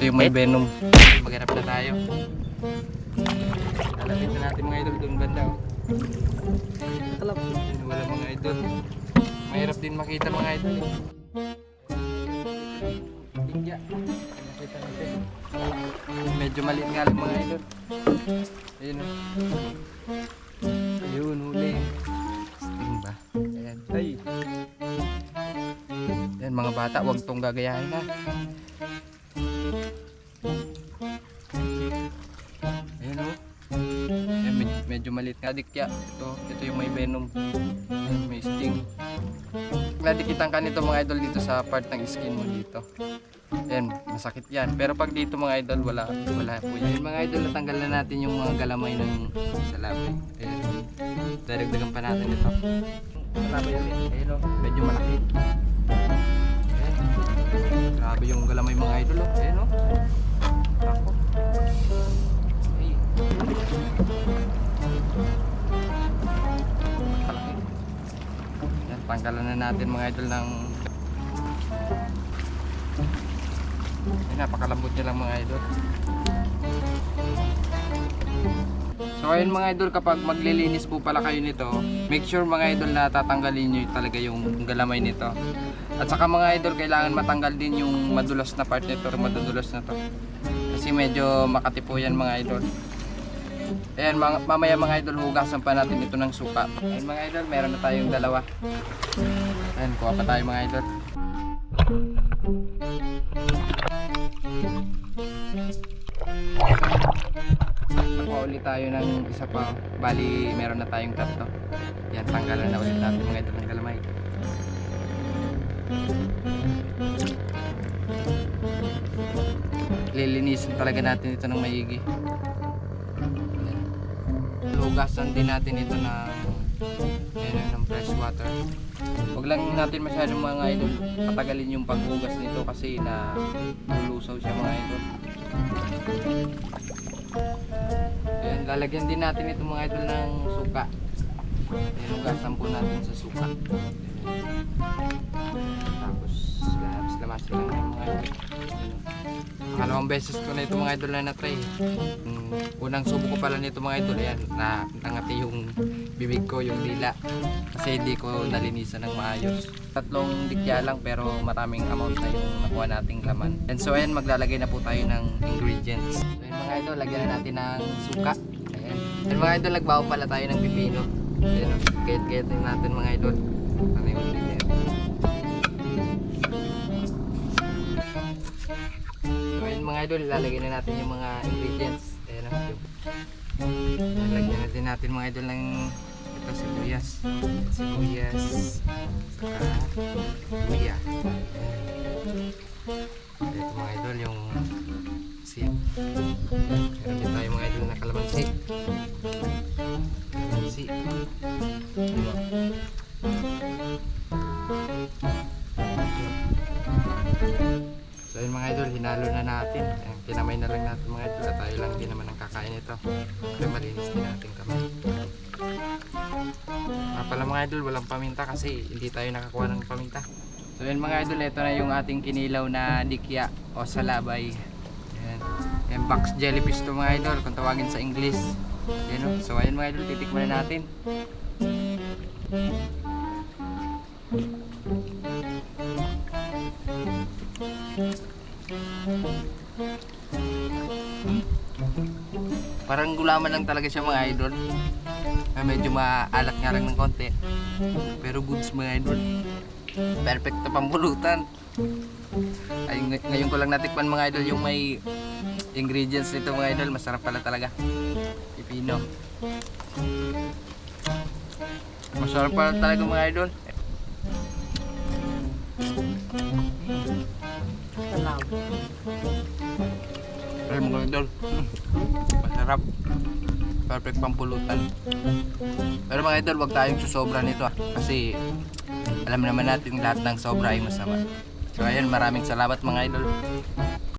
Ito yung may venom. Maghanap na tayo. Lalapit na natin mga idol doon banda. oh. Ayun, Wala mga idol. Mahirap din makita mga idol eh. Nakita natin. Medyo maliit nga lang mga idol. Ayun o. Ayun, huli. Sting ba? Ayan. Ay. Yan mga bata, huwag tong gagayahin ha. Medyo maliit nga dikya. Ito, ito yung may venom. Ayan, may sting. Nadikitan ka nito mga idol dito sa part ng skin mo dito. Ayan, masakit yan. Pero pag dito mga idol, wala, wala po yan. Mga idol, natanggal na natin yung mga galamay ng salabay. Ayan. Daragdagan pa natin ito. Salabay ulit. Ayun o, medyo malaki. Ayan. Grabe yung galamay mga idol. oh. Ayan o. tanggalan na natin mga idol ng Ay, napakalambot niya lang mga idol. So ayun mga idol, kapag maglilinis po pala kayo nito, make sure mga idol na tatanggalin nyo talaga yung galamay nito. At saka mga idol, kailangan matanggal din yung madulas na part nito, madudulas na to. Kasi medyo makati po yan mga idol. Ayan, mga, mamaya mga idol, hugasan pa natin ito ng suka. Ayan mga idol, meron na tayong dalawa. Ayan, kuha pa tayo mga idol. Nakuha ulit tayo ng isa pa. Bali, meron na tayong tatlo. Yan, tanggalan na ulit natin mga idol ng galamay. Lilinisin talaga natin ito ng maigi. Hugasan din natin ito ng ayun, ng fresh water. Huwag lang natin masyadong mga idol patagalin yung paghugas nito kasi na lulusaw siya mga idol. Ayan, lalagyan din natin ito mga idol ng suka. Ayan, hugasan po natin sa suka. Lamas-lamasin lang yung mga idol. Pangalawang beses ko na ito mga idol na na-try. Mm, unang subo ko pala nito mga idol, ayan, na nangati yung bibig ko, yung dila. Kasi hindi ko nalinisan ng maayos. Tatlong dikya lang pero maraming amount na yung nakuha nating laman. And so ayan, maglalagay na po tayo ng ingredients. So ayan mga idol, lagyan na natin ng suka. Ayan. Ayan mga idol, nagbawa pala tayo ng pipino. Ayan, kayat-kayat natin mga idol. Ano yung ingredients? Mga idol, ilalagay na natin yung mga ingredients. Ayan na. Yung, lagyan na din natin mga idol ng ito sibuyas. Sibuyas. Saka luya. Ito mga idol yung si Meron din tayo mga idol na kalamansi. Kalamansi. So hinalo na natin. Ayan, kinamay na lang natin mga idol. Tayo lang din naman ang kakain ito. Kaya malinis din natin kamay. Ah, pala mga idol, walang paminta kasi hindi tayo nakakuha ng paminta. So yun mga idol, ito na yung ating kinilaw na dikya o salabay. Ayan. Ayan, box jellyfish to mga idol, kung tawagin sa English. Ayan, oh. So ayun mga idol, titikman na natin. Parang gulaman lang talaga siya mga idol. Ah, medyo maalat nga lang ng konti. Pero goods mga idol. Perfect na pampulutan. Ay, ngay- ngayon ko lang natikman mga idol yung may ingredients nito mga idol. Masarap pala talaga. Pipino. Masarap pala talaga mga idol. Idol. Masarap. Perfect pampulutan. Pero mga idol, wag tayong susobra nito ah. Kasi alam naman natin lahat ng sobra ay masama. So ayun, maraming salamat mga idol.